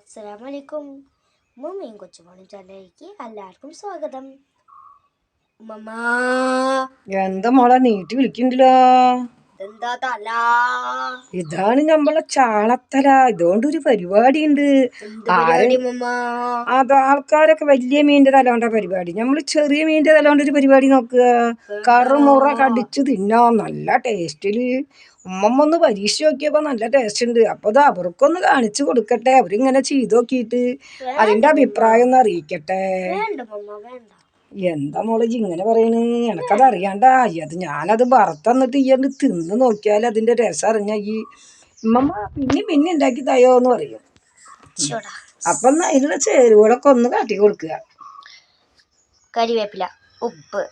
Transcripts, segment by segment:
അസ്സലാമലൈക്കും. മുമ്മയും കൊച്ചുമോളും ചാനലിലേക്ക് എല്ലാവർക്കും സ്വാഗതം. മമ്മ എന്താ മോളെ നീട്ടി വിളിക്കണ്ടല്ലോ? തല? ഇതാണ് നമ്മളെ ചാളത്തല ഇതുകൊണ്ട് ഒരു പരിപാടി ഉണ്ട് അത് ആൾക്കാരൊക്കെ വലിയ മീനിന്റെ തല കൊണ്ട പരിപാടി. നമ്മൾ ചെറിയ മീനിന്റെ തല കൊണ്ട് ഒരു പരിപാടി നോക്കുക. കറുമുറ കടിച്ചു തിന്നാ നല്ല ടേസ്റ്റിൽ ഉമ്മമ്മ ഒന്ന് പരീക്ഷ നോക്കിയപ്പോ നല്ല ടേസ്റ്റ് ഉണ്ട്. അപ്പൊ അത് അവർക്കൊന്ന് കാണിച്ചു കൊടുക്കട്ടെ. അവരിങ്ങനെ ചെയ്തു നോക്കിയിട്ട് അതിന്റെ അഭിപ്രായം ഒന്ന് അറിയിക്കട്ടെ. എന്താ മോളെ ഇങ്ങനെ പറയണ്? എനക്കത് അറിയാണ്ട. അത് ഞാനത് വറുത്തന്നിട്ട് ഒന്ന് തിന്ന് നോക്കിയാൽ അതിന്റെ രസം അറിഞ്ഞ ഈ ഉമ്മമ്മ പിന്നെ പിന്നെ ഉണ്ടാക്കി തയോ എന്ന് പറയും അപ്പൊ അതിനുള്ള ചേരുവകളൊക്കെ ഒന്ന് കാട്ടി കൊടുക്കുക. കരിവേപ്പില ഉപ്പ്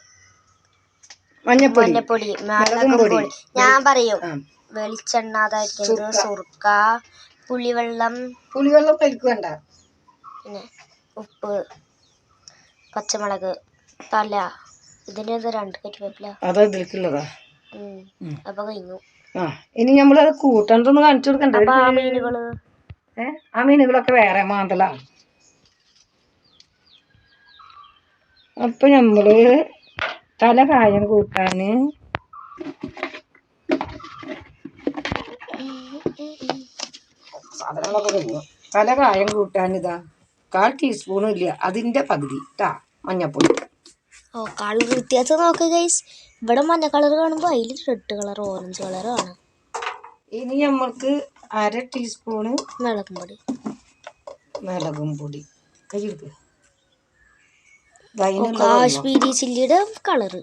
മഞ്ഞപ്പൊടി. മഞ്ഞപ്പൊടി. മുളകും മുളകും പൊടി. പൊടി. ഞാൻ പറയും വെളിച്ചെണ്ണ അതായിരിക്കുന്നത് സുർക്ക. പുളിവെള്ളം. പുളിവെള്ളം പരിക്ക് വേണ്ട. പിന്നെ ഉപ്പ് പച്ചമുളക് തല. ഇതിന്റെ രണ്ട് കരിവേപ്പില. അതാ ഇതിലേക്കുള്ളതാ. അപ്പൊ കഴിഞ്ഞു. ആ. ഇനി നമ്മളത് കൂട്ടണ്ടെന്ന് കാണിച്ചു കൊടുക്കണ്ടേ? ആ മീനുകൾ? ഏഹ് ആ മീനുകളൊക്കെ വേറെ മാന്തലാണ് അപ്പൊ നമ്മൾ തല കായം സാധനങ്ങളൊക്കെ കഴിഞ്ഞു തല കായം കൂട്ടാൻ ഇതാ കാൽ ടീസ്പൂണും ഇല്ല. അതിന്റെ പകുതി. ട്ടാ മഞ്ഞപ്പൊടി. ഓ കളർ വ്യത്യാസം നോക്ക് ഗൈസ് ഇവിടെ മഞ്ഞ കളർ കാണുമ്പോൾ അതിൽ റെഡ് കളർ ഓറഞ്ച് കളർ ആണ്. ഇനി നമ്മൾക്ക് അര ടീസ്പൂണ് മുളകും പൊടി. മുളകും പൊടി. കഴിക്കുക കാശ്മീരി ചില്ലിയുടെ കളറ്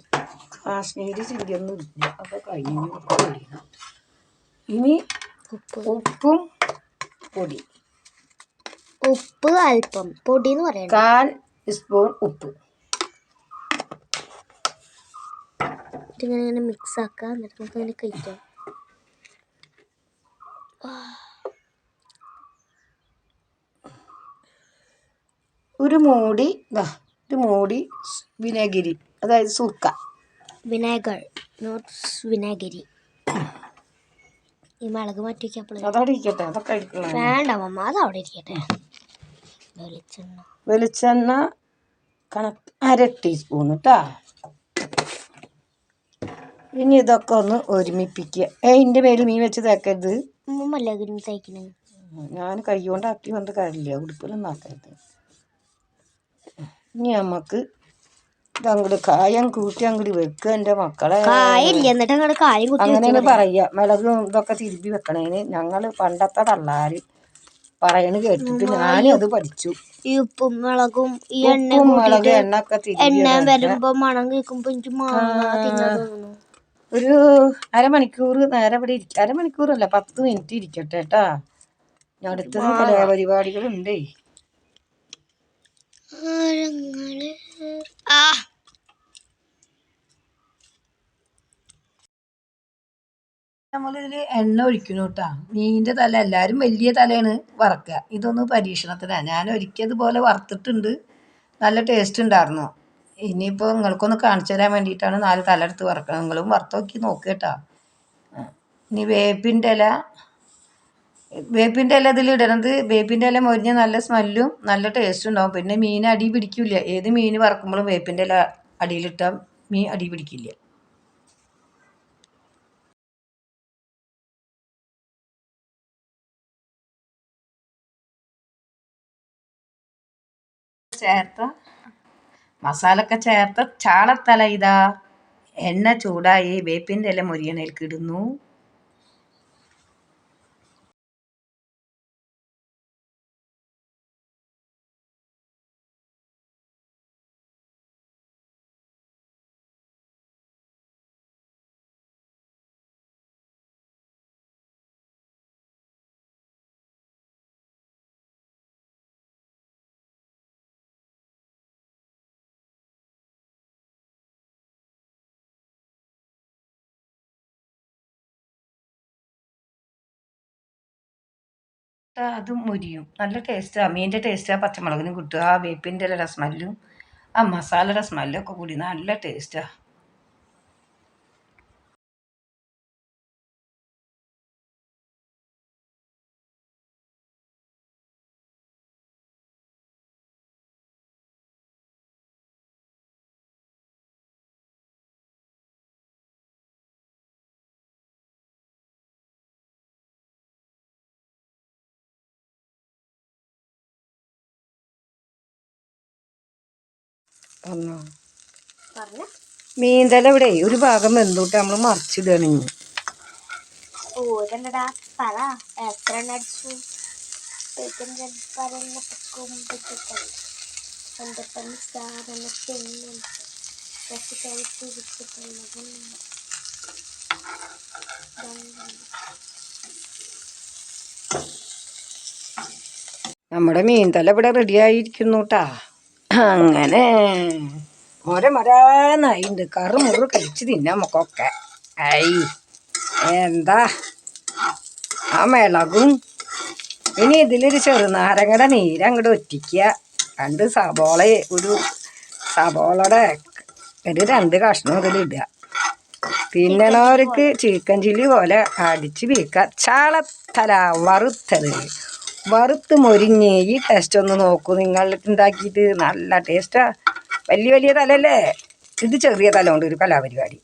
കാശ്മീരി ചില്ലിയൊന്നും ഇല്ല. അപ്പൊ കഴിഞ്ഞു. ഇനി ഉപ്പ്. പൊടി. ഉപ്പ് അല്പം. പൊടി എന്ന് പറയാം കാൽ സ്പൂൺ ഉപ്പ്. ഇങ്ങനെ ഇങ്ങനെ മിക്സ് ആക്കുക എന്നിട്ട് നമുക്ക് ഇങ്ങനെ കഴിക്കാം. ഒരു മൂടി ദാ ഒരു മൂടി വിനാഗിരി അതായത് സുർക്ക. വിനാഗർ നോട്ട് വിനാഗിരി. ഈ മുളക് മാറ്റി അതവിടെ ഇരിക്കട്ടെ അതൊക്കെ വേണ്ട മമ്മ അത് അവിടെ ഇരിക്കട്ടെ. വെളിച്ചെണ്ണ. വെളിച്ചെണ്ണ കണക്ക് അര ടീസ്പൂൺ കേട്ടാ ഇനി ഇതൊക്കെ ഒന്ന് ഒരുമിപ്പിക്കുക ഏ ഇതിന്റെ പേര് മീൻ വെച്ച് തേക്കരുത്. തയ്ക്കണേ ഞാൻ കൈ കൊണ്ട് ആക്കി കൊണ്ട് കാര്യമില്ല ഉടുപ്പിലൊന്നും ആക്കരുത്. ഇനി നമുക്ക് ഇതങ്ങോട്ട് കായം കൂട്ടി അങ്ങോട്ട് വെക്കുക എന്റെ മക്കളെ. കായില്ല എന്നിട്ട് അങ്ങോട്ട് കായം കുത്തി അങ്ങനെയാണ് പറയുക മിളകും ഇതൊക്കെ തിരുമ്പി വെക്കണേന്. ഞങ്ങൾ പണ്ടത്തെ തള്ളാര് പറയണ കേട്ടിട്ട് ഞാനും അത് പഠിച്ചു. ഈ ഉപ്പും മുളകും ഈ എണ്ണ ഉപ്പും മുളക് എണ്ണ ഒക്കെ എണ്ണ വരുമ്പോ മണം കേൾക്കുമ്പോ എനിക്ക് ഒരു അരമണിക്കൂർ നേരെ ഇവിടെ ഇരിക്ക അരമണിക്കൂറല്ല പത്ത് മിനിറ്റ് ഇരിക്കട്ടെ കേട്ടാ ഞാൻ അടുത്ത കലാപരിപാടികളുണ്ടേ. ആരങ്ങൾ ആ. നമ്മളിതിൽ എണ്ണ ഒഴിക്കണു കേട്ടാ നീന്റെ തല എല്ലാരും വലിയ തലയാണ് വറക്കുക. ഇതൊന്ന് പരീക്ഷണത്തിനാണ് ഞാൻ ഒരിക്കതുപോലെ വറുത്തിട്ടുണ്ട്. നല്ല ടേസ്റ്റ് ഉണ്ടായിരുന്നു. ഇനിയിപ്പോൾ നിങ്ങൾക്കൊന്ന് കാണിച്ചു തരാൻ വേണ്ടിയിട്ടാണ് നാല് തല എടുത്ത് വറക്കണം നിങ്ങളും വറുത്ത് നോക്കി നോക്കുക കേട്ടാ. ഇനി വേപ്പിന്റെ ഇല വേപ്പിന്റെ ഇല ഇതിൽ ഇടണത്. വേപ്പിന്റെ ഇല മൊരിഞ്ഞ നല്ല സ്മെല്ലും നല്ല ടേസ്റ്റും ഉണ്ടാവും. പിന്നെ മീൻ അടി പിടിക്കില്ല. ഏത് മീൻ വറക്കുമ്പോഴും വേപ്പിന്റെ ഇല അടിയിലിട്ടാൽ മീൻ അടി പിടിക്കില്ല. ചേർത്ത? മസാലൊക്കെ ചേർത്ത? ചാളത്തല ഇതാ. എണ്ണ ചൂടായി വേപ്പിന്റെ ഇല മൊരിയണേൽക്ക് അത് മൊരിയും. നല്ല ടേസ്റ്റാണ് മീനിന്റെ ടേസ്റ്റ് ആ. പച്ചമുളകിനും കിട്ടും. ആ വേപ്പിന്റെ ഇല സ്മെല്ലും ആ മസാലയുടെ സ്മെല്ലൊക്കെ കൂടി. നല്ല ടേസ്റ്റാണ് പറഞ്ഞ. മീൻതല ഇവിടെ ഒരു ഭാഗം വെന്തോട്ട് നമ്മൾ മറിച്ചിടുകയാണ് ഇനി. ഓരണ്ടടാ പറ എത്ര അടിച്ചു നമ്മുടെ മീൻതല ഇവിടെ റെഡി ആയിരിക്കുന്നു കേട്ടാ അങ്ങനെ. ഒരേ മരാന്നായിണ്ട്. കറു മുറു കഴിച്ച് തിന്നാം നമുക്കൊക്കെ ഐ എന്താ? ആ മിളകും. ഇനി ഇതിലൊരു ചെറുനാരങ്ങയുടെ നീരങ്ങോട്ട് ഒറ്റിക്കുക രണ്ട് സബോള ഒരു സബോളയുടെ ഒരു രണ്ട് കഷ്ണം ഇതിലിടുക തിന്നണവർക്ക് ചിക്കൻ ചില്ലി പോലെ അടിച്ച് വീക്കുക ചാളത്തല വറുത്തത്. വറുത്ത് മൊരിഞ്ഞ് ഈ ടേസ്റ്റ് ഒന്ന് നോക്കൂ. നിങ്ങൾ ഉണ്ടാക്കിയിട്ട് നല്ല ടേസ്റ്റാ വലിയ വലിയ തലല്ലേ? ഇത് ചെറിയ തല കൊണ്ട് ഒരു കലാപരിപാടി.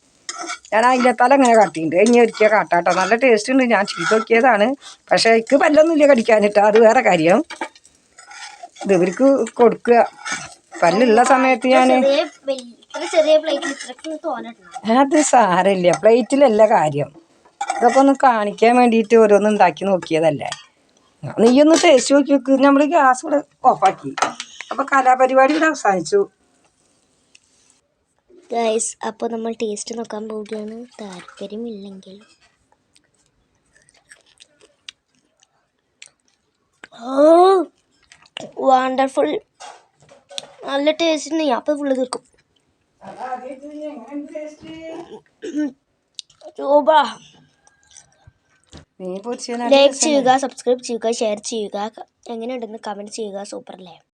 ഞാൻ അതിന്റെ തല ഇങ്ങനെ കാട്ടിയിട്ടുണ്ട്. ഇനി ഒരിക്കൽ കാട്ടാട്ടോ. നല്ല ടേസ്റ്റ് ഉണ്ട്. ഞാൻ ചെയ്ത് നോക്കിയതാണ്. പക്ഷേ എനിക്ക് പല്ലൊന്നുമില്ല കടിക്കാനിട്ട് അത് വേറെ കാര്യം. ഇത് ഇവർക്ക് കൊടുക്കുക. പല്ലുള്ള സമയത്ത് ഞാൻ അത് സാരമില്ല. പ്ലേറ്റിലല്ല കാര്യം. ഇതൊക്കെ ഒന്ന് കാണിക്കാൻ വേണ്ടിയിട്ട് ഓരോന്ന് ഉണ്ടാക്കി നോക്കിയതല്ലേ? നീയൊന്ന് ടേസ്റ്റ് നോക്കി വെക്ക് നമ്മൾ ഗ്യാസ് ഇവിടെ ഓഫാക്കി അപ്പൊ കലാപരിപാടി ഇവിടെ അവസാനിച്ചു. ഗൈസ് അപ്പോൾ നമ്മൾ ടേസ്റ്റ് നോക്കാൻ പോവുകയാണ്. താല്പര്യമില്ലെങ്കിൽ. വണ്ടർഫുൾ നല്ല ടേസ്റ്റ് ഉണ്ട് ഞാൻ അപ്പോൾ ഫുള്ള് തീർക്കും. ചോബാ ലൈക്ക് ചെയ്യുക സബ്സ്ക്രൈബ് ചെയ്യുക ഷെയർ ചെയ്യുക എങ്ങനെയുണ്ടെന്ന് കമന്റ് ചെയ്യുക സൂപ്പർ അല്ലേ?